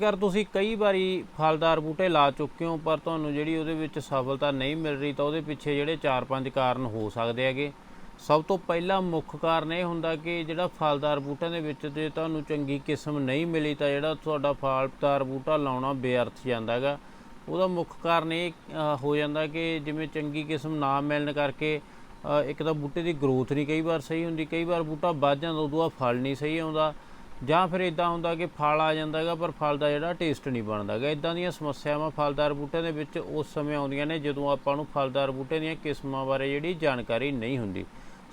ਜੇਕਰ ਤੁਸੀਂ ਕਈ ਵਾਰੀ ਫਲਦਾਰ ਬੂਟੇ ਲਾ ਚੁੱਕੇ ਹੋ, ਪਰ ਤੁਹਾਨੂੰ ਜਿਹੜੀ ਉਹਦੇ ਵਿੱਚ ਸਫਲਤਾ ਨਹੀਂ ਮਿਲ ਰਹੀ, ਤਾਂ ਉਹਦੇ ਪਿੱਛੇ ਜਿਹੜੇ 4-5 ਕਾਰਨ ਹੋ ਸਕਦੇ ਹੈਗੇ। ਸਭ ਤੋਂ ਪਹਿਲਾ ਮੁੱਖ ਕਾਰਨ ਇਹ ਹੁੰਦਾ ਕਿ ਜਿਹੜਾ ਫਲਦਾਰ ਬੂਟਿਆਂ ਦੇ ਵਿੱਚ ਜੇ ਤੁਹਾਨੂੰ ਚੰਗੀ ਕਿਸਮ ਨਹੀਂ ਮਿਲੀ, ਤਾਂ ਜਿਹੜਾ ਤੁਹਾਡਾ ਫਲਦਾਰ ਬੂਟਾ ਲਾਉਣਾ ਬੇਅਰਥ ਜਾਂਦਾ ਹੈਗਾ। ਉਹਦਾ ਮੁੱਖ ਕਾਰਨ ਇਹ ਹੋ ਜਾਂਦਾ ਕਿ ਜਿਵੇਂ ਚੰਗੀ ਕਿਸਮ ਨਾ ਮਿਲਣ ਕਰਕੇ ਇੱਕ ਤਾਂ ਬੂਟੇ ਦੀ ਗਰੋਥ ਨਹੀਂ ਕਈ ਵਾਰ ਸਹੀ ਹੁੰਦੀ, ਕਈ ਵਾਰ ਬੂਟਾ ਵੱਧ ਜਾਂਦਾ, ਉਦੋਂ ਆ ਫਲ ਨਹੀਂ ਸਹੀ ਆਉਂਦਾ। ਜਾਂ ਫਿਰ ਇਦਾਂ ਹੁੰਦਾ ਕਿ ਫਲ ਆ ਜਾਂਦਾ ਹੈਗਾ, ਪਰ ਫਲ ਦਾ ਜਿਹੜਾ ਟੇਸਟ ਨਹੀਂ ਬਣਦਾ ਹੈਗਾ। ਇਦਾਂ ਦੀਆਂ ਸਮੱਸਿਆਵਾਂ ਫਲਦਾਰ ਬੂਟਿਆਂ ਦੇ ਵਿੱਚ ਉਸ ਸਮੇਂ ਆਉਂਦੀਆਂ ਨੇ, ਜਦੋਂ ਆਪਾਂ ਨੂੰ ਫਲਦਾਰ ਬੂਟੇ ਦੀਆਂ ਕਿਸਮਾਂ ਬਾਰੇ ਜਿਹੜੀ ਜਾਣਕਾਰੀ ਨਹੀਂ ਹੁੰਦੀ।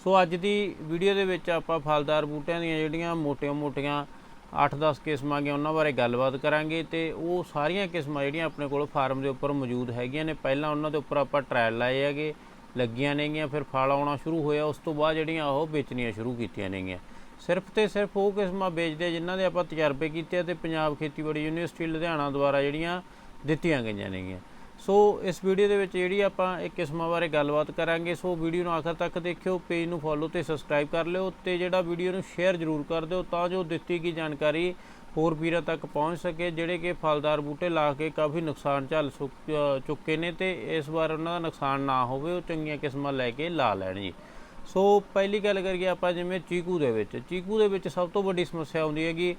ਸੋ ਅੱਜ ਦੀ ਵੀਡੀਓ ਦੇ ਵਿੱਚ ਆਪਾਂ ਫਲਦਾਰ ਬੂਟਿਆਂ ਦੀਆਂ ਜਿਹੜੀਆਂ ਮੋਟੀਆਂ-ਮੋਟੀਆਂ 8-10 ਕਿਸਮਾਂ ਗੀਆਂ ਉਹਨਾਂ ਬਾਰੇ ਗੱਲਬਾਤ ਕਰਾਂਗੇ ਤੇ ਉਹ ਸਾਰੀਆਂ ਕਿਸਮਾਂ ਜਿਹੜੀਆਂ ਆਪਣੇ ਕੋਲ ਫਾਰਮ ਦੇ ਉੱਪਰ ਮੌਜੂਦ ਹੈਗੀਆਂ ਨੇ। ਪਹਿਲਾਂ ਉਹਨਾਂ ਦੇ ਉੱਪਰ ਆਪਾਂ ਟ੍ਰਾਇਲ ਲਾਏ ਹੈਗੇ, ਲੱਗੀਆਂ ਨੇਗੀਆਂ, ਫਿਰ ਫਲ ਆਉਣਾ ਸ਼ੁਰੂ ਹੋਇਆ, ਉਸ ਤੋਂ ਬਾਅਦ ਜਿਹੜੀਆਂ ਉਹ ਵੇਚਣੀਆਂ ਸ਼ੁਰੂ ਕੀਤੀਆਂ ਨੇਗੀਆਂ। ਸਿਰਫ ਤੇ ਸਿਰਫ ਉਹ ਕਿਸਮਾਂ ਵੇਚਦੇ ਜਿਨ੍ਹਾਂ ਦੇ ਆਪਾਂ ਤਜਰਬੇ ਕੀਤੇ ਆ ਤੇ ਪੰਜਾਬ ਖੇਤੀਬਾੜੀ ਯੂਨੀਵਰਸਿਟੀ ਲੁਧਿਆਣਾ ਦੁਆਰਾ ਜਿਹੜੀਆਂ ਦਿੱਤੀਆਂ ਗਈਆਂ ਨੇਗੀਆਂ। ਸੋ ਇਸ ਵੀਡੀਓ ਦੇ ਵਿੱਚ ਜਿਹੜੀ ਆਪਾਂ ਇੱਕ ਕਿਸਮਾਂ ਬਾਰੇ ਗੱਲਬਾਤ ਕਰਾਂਗੇ, ਸੋ ਵੀਡੀਓ ਨੂੰ ਆਖਰ ਤੱਕ ਦੇਖਿਓ, ਪੇਜ ਨੂੰ ਫੋਲੋ ਤੇ ਸਬਸਕ੍ਰਾਈਬ ਕਰ ਲਿਓ ਤੇ ਜਿਹੜਾ ਵੀਡੀਓ ਨੂੰ ਸ਼ੇਅਰ ਜ਼ਰੂਰ ਕਰ ਦਿਓ ਤਾਂ ਜੋ ਦਿੱਤੀ ਗਈ ਜਾਣਕਾਰੀ ਹੋਰ ਵੀਰਾਂ ਤੱਕ ਪਹੁੰਚ ਸਕੇ, ਜਿਹੜੇ ਕਿ ਫਲਦਾਰ ਬੂਟੇ ਲਾ ਕੇ ਕਾਫੀ ਨੁਕਸਾਨ ਝੱਲ ਸੁੱਕ- ਚੁੱਕੇ ਨੇ ਤੇ ਇਸ ਵਾਰ ਉਹਨਾਂ ਦਾ ਨੁਕਸਾਨ ਨਾ ਹੋਵੇ, ਉਹ ਚੰਗੀਆਂ ਕਿਸਮਾਂ ਲੈ ਕੇ ਲਾ ਲੈਣ ਜੀ। ਸੋ ਪਹਿਲੀ ਗੱਲ ਕਰੀਏ ਆਪਾਂ ਜਿਵੇਂ ਚੀਕੂ ਦੇ ਵਿੱਚ, ਚੀਕੂ ਦੇ ਵਿੱਚ ਸਭ ਤੋਂ ਵੱਡੀ ਸਮੱਸਿਆ ਆਉਂਦੀ ਹੈਗੀ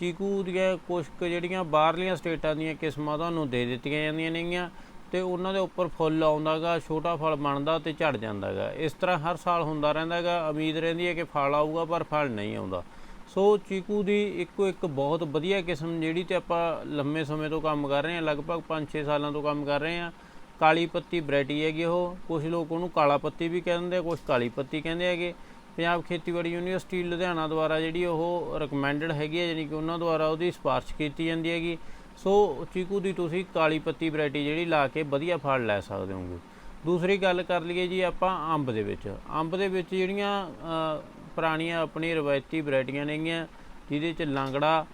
ਚੀਕੂ ਦੀਆਂ ਕੁਝ ਜਿਹੜੀਆਂ ਬਾਹਰਲੀਆਂ ਸਟੇਟਾਂ ਦੀਆਂ ਕਿਸਮਾਂ ਤੁਹਾਨੂੰ ਦੇ ਦਿੱਤੀਆਂ ਜਾਂਦੀਆਂ ਨੇਗੀਆਂ ਤੇ ਉਹਨਾਂ ਦੇ ਉੱਪਰ ਫੁੱਲ ਆਉਂਦਾਗਾ, ਛੋਟਾ ਫਲ ਬਣਦਾ ਤੇ ਝੜ ਜਾਂਦਾਗਾ। ਇਸ ਤਰ੍ਹਾਂ ਹਰ ਸਾਲ ਹੁੰਦਾ ਰਹਿੰਦਾਗਾ, ਉਮੀਦ ਰਹਿੰਦੀ ਹੈ ਕਿ ਫਲ ਆਊਗਾ ਪਰ ਫਲ ਨਹੀਂ ਆਉਂਦਾ। ਸੋ ਚੀਕੂ ਦੀ ਇੱਕੋ ਇੱਕ ਬਹੁਤ ਵਧੀਆ ਕਿਸਮ, ਜਿਹੜੀ ਤੇ ਆਪਾਂ ਲੰਮੇ ਸਮੇਂ ਤੋਂ ਕੰਮ ਕਰ ਰਹੇ ਹਾਂ, ਲਗਭਗ 5-6 ਸਾਲਾਂ ਤੋਂ ਕੰਮ ਕਰ ਰਹੇ ਹਾਂ ਕਾਲੀ ਪੱਤੀ ਵੈਰਾਈਟੀ ਹੈਗੀ ਉਹ ਕੁਝ ਲੋਕ ਉਹਨੂੰ ਕਾਲਾ ਪੱਤੀ ਵੀ ਕਹਿੰਦੇ ਆ ਕੁਝ ਕਾਲੀ ਪੱਤੀ ਕਹਿੰਦੇ ਹੈਗੇ। ਪੰਜਾਬ ਖੇਤੀਬਾੜੀ ਯੂਨੀਵਰਸਿਟੀ ਲੁਧਿਆਣਾ ਦੁਆਰਾ ਜਿਹੜੀ ਉਹ ਰეკਮੈਂਡਡ ਹੈਗੀ ਹੈ ਯਾਨੀ ਕਿ ਉਹਨਾਂ ਦੁਆਰਾ ਉਹਦੀ ਸਿਫਾਰਿਸ਼ ਕੀਤੀ ਜਾਂਦੀ ਹੈਗੀ। ਸੋ ਚੀਕੂ ਦੀ ਤੁਸੀਂ ਕਾਲੀ ਪੱਤੀ ਵੈਰਾਈਟੀ ਜਿਹੜੀ ਲਾ ਕੇ ਵਧੀਆ ਫਲ ਲੈ ਸਕਦੇ ਹੋਗੇ ਦੂਸਰੀ ਗੱਲ ਕਰ ਲਈਏ ਜੀ ਆਪਾਂ ਅੰਬ ਦੇ ਵਿੱਚ। ਅੰਬ ਦੇ ਵਿੱਚ ਜਿਹੜੀਆਂ ਪੁਰਾਣੀਆਂ ਆਪਣੀ ਰਵਾਇਤੀ ਵੈਰਾਈਟੀਆਂ ਨੇਗੀਆਂ, ਜਿਹਦੇ ਚ ਲਾਂਗੜਾ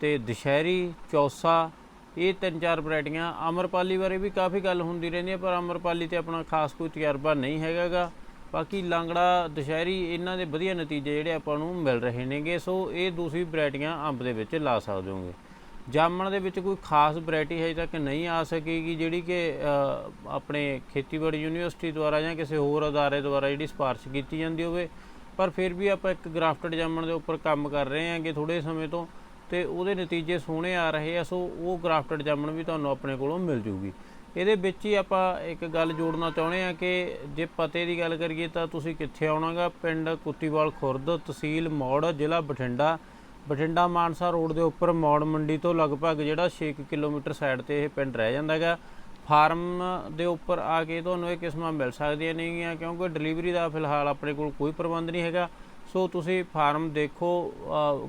ਤੇ ਦੁਸ਼ਹਿਰੀ, ਚੌਸਾ ਇਹ ਤਿੰਨ ਚਾਰ ਵੈਰਾਈਟੀਆਂ। ਅਮਰਪਾਲੀ ਬਾਰੇ ਵੀ ਕਾਫੀ ਗੱਲ ਹੁੰਦੀ ਰਹਿੰਦੀ ਹੈ, ਪਰ ਅਮਰਪਾਲੀ ਤੇ ਆਪਣਾ ਖਾਸ ਕੋਈ ਤਜਰਬਾ ਨਹੀਂ ਹੈਗਾਗਾ। ਬਾਕੀ ਲਾਂਗੜਾ, ਦੁਸ਼ਹਿਰੀ, ਇਹਨਾਂ ਦੇ ਵਧੀਆ ਨਤੀਜੇ ਜਿਹੜੇ ਆਪਾਂ ਨੂੰ ਮਿਲ ਰਹੇ ਨੇਗੇ। ਸੋ ਇਹ ਦੂਸਰੀ ਵੈਰਾਈਟੀਆਂ ਅੰਬ ਦੇ ਵਿੱਚ ਲਾ ਸਕਦੇ ਹੋਗੇ। ਜਾਮਣ ਦੇ ਵਿੱਚ ਕੋਈ ਖਾਸ ਵੈਰਾਈਟੀ ਹਜੇ ਤੱਕ ਨਹੀਂ ਆ ਸਕੇਗੀ, ਜਿਹੜੀ ਕਿ ਆਪਣੇ ਖੇਤੀਬਾੜੀ ਯੂਨੀਵਰਸਿਟੀ ਦੁਆਰਾ ਜਾਂ ਕਿਸੇ ਹੋਰ ਅਦਾਰੇ ਦੁਆਰਾ ਜਿਹੜੀ ਸਿਫਾਰਿਸ਼ ਕੀਤੀ ਜਾਂਦੀ ਹੋਵੇ। ਪਰ ਫਿਰ ਵੀ ਆਪਾਂ ਇੱਕ ਗ੍ਰਾਫਟਡ ਜਾਮਣ ਦੇ ਉੱਪਰ ਕੰਮ ਕਰ ਰਹੇ ਹਾਂਗੇ ਥੋੜੇ ਸਮੇਂ ਤੋਂ। ਤੇ ਉਹਦੇ ਨਤੀਜੇ ਸੋਹਣੇ ਆ ਰਹੇ ਆ, ਸੋ ਉਹ ਗ੍ਰਾਫਟਡ ਜਾਮਣ ਵੀ ਤੁਹਾਨੂੰ ਆਪਣੇ ਕੋਲੋਂ ਮਿਲ ਜੂਗੀ। ਇਹਦੇ ਵਿੱਚ ਹੀ ਆਪਾਂ ਇੱਕ ਗੱਲ ਜੋੜਨਾ ਚਾਹੁੰਦੇ ਆ ਕਿ ਜੇ ਪਤੇ ਦੀ ਗੱਲ ਕਰੀਏ ਤਾਂ ਤੁਸੀਂ ਕਿੱਥੇ ਆਉਣਾਗਾ? ਪਿੰਡ ਕੁੱਤੀਵਾਲ ਖੁਰਦ, ਤਹਿਸੀਲ ਮੌੜ, ਜ਼ਿਲ੍ਹਾ ਬਠਿੰਡਾ। ਬਠਿੰਡਾ ਮਾਨਸਾ ਰੋਡ ਦੇ ਉੱਪਰ ਮੌੜ ਮੰਡੀ ਤੋਂ ਲਗਭਗ ਜਿਹੜਾ 6 ਕਿਲੋਮੀਟਰ ਸਾਈਡ ਤੇ ਇਹ ਪਿੰਡ ਰਹਿ ਜਾਂਦਾ ਹੈਗਾ ਫਾਰਮ ਦੇ ਉੱਪਰ ਆ ਕੇ ਤੁਹਾਨੂੰ ਇਹ ਕਿਸਮਾਂ ਮਿਲ ਸਕਦੀਆਂ ਨੇਗੀਆਂ, ਕਿਉਂਕਿ ਡਿਲੀਵਰੀ ਦਾ ਫਿਲਹਾਲ ਆਪਣੇ ਕੋਲ ਕੋਈ ਪ੍ਰਬੰਧ ਨਹੀਂ ਹੈਗਾ। ਸੋ ਤੁਸੀਂ ਫਾਰਮ ਦੇਖੋ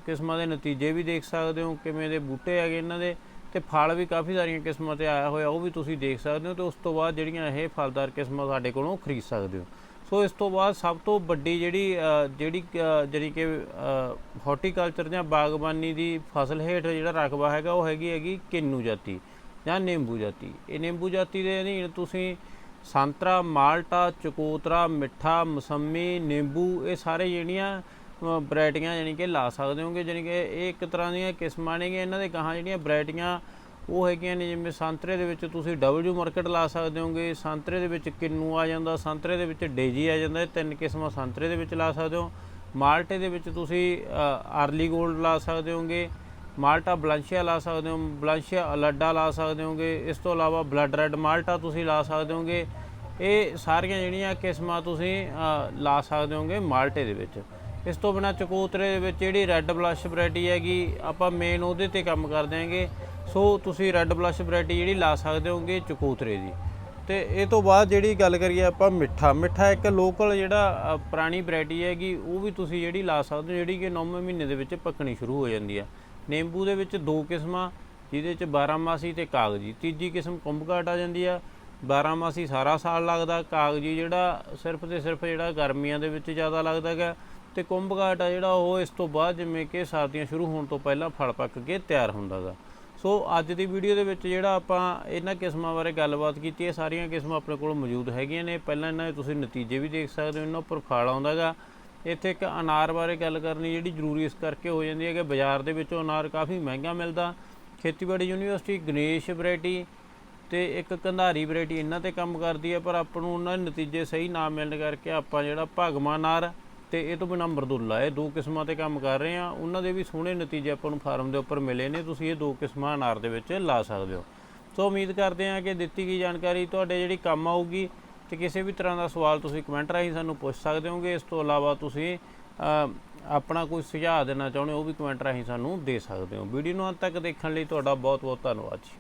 ਕਿਸਮਾਂ ਦੇ ਨਤੀਜੇ ਵੀ ਦੇਖ ਸਕਦੇ ਹੋ ਕਿਵੇਂ ਦੇ ਬੂਟੇ ਹੈਗੇ ਇਹਨਾਂ ਦੇ ਤੇ ਫਲ ਵੀ ਕਾਫੀ ਸਾਰੀਆਂ ਕਿਸਮਾਂ ਤੇ ਆਇਆ ਹੋਇਆ ਉਹ ਵੀ ਤੁਸੀਂ ਦੇਖ ਸਕਦੇ ਹੋ ਤੇ ਉਸ ਤੋਂ ਬਾਅਦ ਜਿਹੜੀਆਂ ਇਹ ਫਲਦਾਰ ਕਿਸਮਾਂ ਸਾਡੇ ਕੋਲੋਂ ਖਰੀਦ ਸਕਦੇ ਹੋ। ਸੋ ਇਸ ਤੋਂ ਬਾਅਦ ਸਭ ਤੋਂ ਵੱਡੀ ਜਿਹੜੀ ਜਿਹੜੀ ਅ, ਜਿਹੜੀ ਕਿ ਹਾਰਟੀਕਲਚਰ ਜਾਂ ਬਾਗਬਾਨੀ ਦੀ ਫਸਲ ਹੇਠ ਜਿਹੜਾ ਰਕਬਾ ਹੈਗਾ ਉਹ ਹੈਗੀ ਹੈਗੀ ਕਿੰਨੂ ਜਾਤੀ ਜਾਂ ਨਿੰਬੂ ਜਾਤੀ। ਇਹ ਨਿੰਬੂ ਜਾਤੀ ਦੇ ਅਧੀਨ ਤੁਸੀਂ ਸੰਤਰਾ, ਮਾਲਟਾ, ਚਕੋਤਰਾ, ਮਿੱਠਾ, ਮਸੰਮੀ, ਨਿੰਬੂ, ਇਹ ਸਾਰੇ ਜਿਹੜੀਆਂ ਵੈਰਾਈਟੀਆਂ ਯਾਨੀ ਕਿ ਲਾ ਸਕਦੇ ਹੋਗੇ ਯਾਨੀ ਕਿ ਇਹ ਇੱਕ ਤਰ੍ਹਾਂ ਦੀਆਂ ਕਿਸਮਾਂ ਨੇਗੀਆਂ ਇਹਨਾਂ ਦੇ ਗਾਹਾਂ ਜਿਹੜੀਆਂ ਵੈਰਾਈਟੀਆਂ, ਉਹ ਹੈਗੀਆਂ ਨੇ ਜਿਵੇਂ ਸੰਤਰੇ ਦੇ ਵਿੱਚ ਤੁਸੀਂ ਡਬਲਯੂ ਮਾਰਕੀਟ ਲਾ ਸਕਦੇ ਹੋਗੇ, ਸੰਤਰੇ ਦੇ ਵਿੱਚ ਕਿੰਨੂ ਆ ਜਾਂਦਾ, ਸੰਤਰੇ ਦੇ ਵਿੱਚ ਡੇਜੀ ਆ ਜਾਂਦਾ, ਇਹ ਤਿੰਨ ਕਿਸਮਾਂ ਸੰਤਰੇ ਦੇ ਵਿੱਚ ਲਾ ਸਕਦੇ ਹੋ, ਮਾਲਟੇ ਦੇ ਵਿੱਚ ਤੁਸੀਂ ਅਰਲੀ 골ਡ ਲਾ ਸਕਦੇ ਹੋਗੇ ਮਾਲਟਾ ਬਲੰਸ਼ੀਆ ਲਾ ਸਕਦੇ ਹੋ, ਬਲੰਸ਼ੀਆ ਅਲੱਡਾ ਲਾ ਸਕਦੇ ਹੋਗੇ, ਇਸ ਤੋਂ ਇਲਾਵਾ ਬਲੱਡ ਰੈੱਡ ਮਾਲਟਾ ਤੁਸੀਂ ਲਾ ਸਕਦੇ ਹੋਗੇ। ਇਹ ਸਾਰੀਆਂ ਜਿਹੜੀਆਂ ਕਿਸਮਾਂ ਤੁਸੀਂ ਲਾ ਸਕਦੇ ਹੋਗੇ ਮਾਲਟੇ ਦੇ ਵਿੱਚ। ਇਸ ਤੋਂ ਬਿਨਾ ਚਕੂਤਰੇ ਦੇ ਵਿੱਚ ਜਿਹੜੀ ਰੈੱਡ ਬਲਸ਼ ਵੈਰਾਈਟੀ ਹੈਗੀ, ਆਪਾਂ ਮੇਨ ਉਹਦੇ ਤੇ ਕੰਮ ਕਰਦੇ ਹਾਂਗੇ। ਸੋ ਤੁਸੀਂ ਰੈੱਡ ਬਲਸ਼ ਵੈਰਾਈਟੀ ਜਿਹੜੀ ਲਾ ਸਕਦੇ ਹੋਗੇ ਚਕੂਤਰੇ ਦੀ। ਤੇ ਇਹ ਤੋਂ ਬਾਅਦ ਜਿਹੜੀ ਗੱਲ ਕਰੀਏ ਆਪਾਂ ਮਿੱਠਾ ਮਿੱਠਾ ਇੱਕ ਲੋਕਲ ਜਿਹੜਾ ਪੁਰਾਣੀ ਵੈਰਾਈਟੀ ਹੈਗੀ, ਉਹ ਵੀ ਤੁਸੀਂ ਜਿਹੜੀ ਲਾ ਸਕਦੇ ਹੋ, ਜਿਹੜੀ ਕਿ 9 ਮਹੀਨੇ ਦੇ ਵਿੱਚ ਪੱਕਣੀ ਸ਼ੁਰੂ ਹੋ ਜਾਂਦੀ ਆ। ਨਿੰਬੂ ਦੇ ਵਿੱਚ ਦੋ ਕਿਸਮਾਂ, ਜਿਹਦੇ ਚ 12 ਮਾਸੀ ਤੇ ਕਾਗਜੀ। ਤੀਜੀ ਕਿਸਮ ਕੁੰਭਕਾਟ ਆ ਜਾਂਦੀ ਆ। 12 ਮਾਸੀ ਸਾਰਾ ਸਾਲ ਲੱਗਦਾ, ਕਾਗਜੀ ਜਿਹੜਾ ਸਿਰਫ ਤੇ ਸਿਰਫ ਜਿਹੜਾ ਗਰਮੀਆਂ ਦੇ ਵਿੱਚ ਜ਼ਿਆਦਾ ਲੱਗਦਾ ਹੈਗਾ। ਤੇ ਕੁੰਭਕਾਟ ਆ ਜਿਹੜਾ, ਉਹ ਇਸ ਤੋਂ ਬਾਅਦ ਜਿਵੇਂ ਕਿ ਸਰਦੀਆਂ ਸ਼ੁਰੂ ਹੋਣ ਤੋਂ ਪਹਿਲਾਂ ਫਲ ਪੱਕ ਕੇ ਤਿਆਰ ਹੁੰਦਾ ਹੁੰਦਾਗਾ ਸੋ ਅੱਜ ਦੀ ਵੀਡੀਓ ਦੇ ਵਿੱਚ ਜਿਹੜਾ ਆਪਾਂ ਇਹਨਾਂ ਕਿਸਮਾਂ ਬਾਰੇ ਗੱਲਬਾਤ ਕੀਤੀ ਹੈ, ਸਾਰੀਆਂ ਕਿਸਮਾਂ ਆਪਣੇ ਕੋਲ ਮੌਜੂਦ ਹੈਗੀਆਂ ਨੇ। ਪਹਿਲਾਂ ਇਹਨਾਂ ਦੇ ਤੁਸੀਂ ਨਤੀਜੇ ਵੀ ਦੇਖ ਸਕਦੇ ਹੋ, ਇਹਨਾਂ ਉੱਪਰ ਫਲ ਆਉਂਦਾਗਾ ਇੱਥੇ ਇੱਕ ਅਨਾਰ ਬਾਰੇ ਗੱਲ ਕਰਨੀ ਜਿਹੜੀ ਜ਼ਰੂਰੀ ਇਸ ਕਰਕੇ ਹੋ ਜਾਂਦੀ ਹੈ ਕਿ ਬਾਜ਼ਾਰ ਦੇ ਵਿੱਚੋਂ ਅਨਾਰ ਕਾਫੀ ਮਹਿੰਗਾ ਮਿਲਦਾ। ਖੇਤੀਬਾੜੀ ਯੂਨੀਵਰਸਿਟੀ ਗਣੇਸ਼ ਵੈਰਾਈਟੀ ਤੇ ਇੱਕ ਕੰਧਾਰੀ ਵੈਰਾਈਟੀ ਇਹਨਾਂ ਤੇ ਕੰਮ ਕਰਦੀ ਹੈ, ਪਰ ਆਪਾਂ ਨੂੰ ਉਹਨਾਂ ਦੇ ਨਤੀਜੇ ਸਹੀ ਨਾ ਮਿਲਣ ਕਰਕੇ ਆਪਾਂ ਜਿਹੜਾ ਭਗਮਾ ਅਨਾਰ ਤੇ ਇਹ ਤੋਂ ਬਿਨਾਂ ਮਰਦੁੱਲਾ, ਇਹ ਦੋ ਕਿਸਮਾਂ ਤੇ ਕੰਮ ਕਰ ਰਹੇ ਆ ਉਹਨਾਂ ਦੇ ਵੀ ਸੋਹਣੇ ਨਤੀਜੇ ਆਪਾਂ ਨੂੰ ਫਾਰਮ ਦੇ ਉੱਪਰ ਮਿਲੇ ਨੇ, ਤੁਸੀਂ ਇਹ ਦੋ ਕਿਸਮਾਂ ਅਨਾਰ ਦੇ ਵਿੱਚ ਲਾ ਸਕਦੇ ਹੋ। ਸੋ ਉਮੀਦ ਕਰਦੇ ਹਾਂ ਕਿ ਦਿੱਤੀ ਗਈ ਜਾਣਕਾਰੀ ਤੁਹਾਡੇ ਜਿਹੜੀ ਕੰਮ ਆਊਗੀ ਤੇ ਕਿਸੇ ਵੀ ਤਰ੍ਹਾਂ ਦਾ ਸਵਾਲ ਤੁਸੀਂ ਕਮੈਂਟ ਰਾਹੀਂ ਸਾਨੂੰ ਪੁੱਛ ਸਕਦੇ ਹੋਗੇ, ਇਸ ਤੋਂ ਇਲਾਵਾ ਤੁਸੀਂ ਆਪਣਾ ਕੋਈ ਸੁਝਾਅ ਦੇਣਾ ਚਾਹੁੰਦੇ ਹੋ ਉਹ ਵੀ ਕਮੈਂਟ ਰਾਹੀਂ ਸਾਨੂੰ ਦੇ ਸਕਦੇ ਹੋ। ਵੀਡੀਓ ਨੂੰ ਅੰਤ ਤੱਕ ਦੇਖਣ ਲਈ ਤੁਹਾਡਾ ਬਹੁਤ ਬਹੁਤ ਧੰਨਵਾਦ ਜੀ।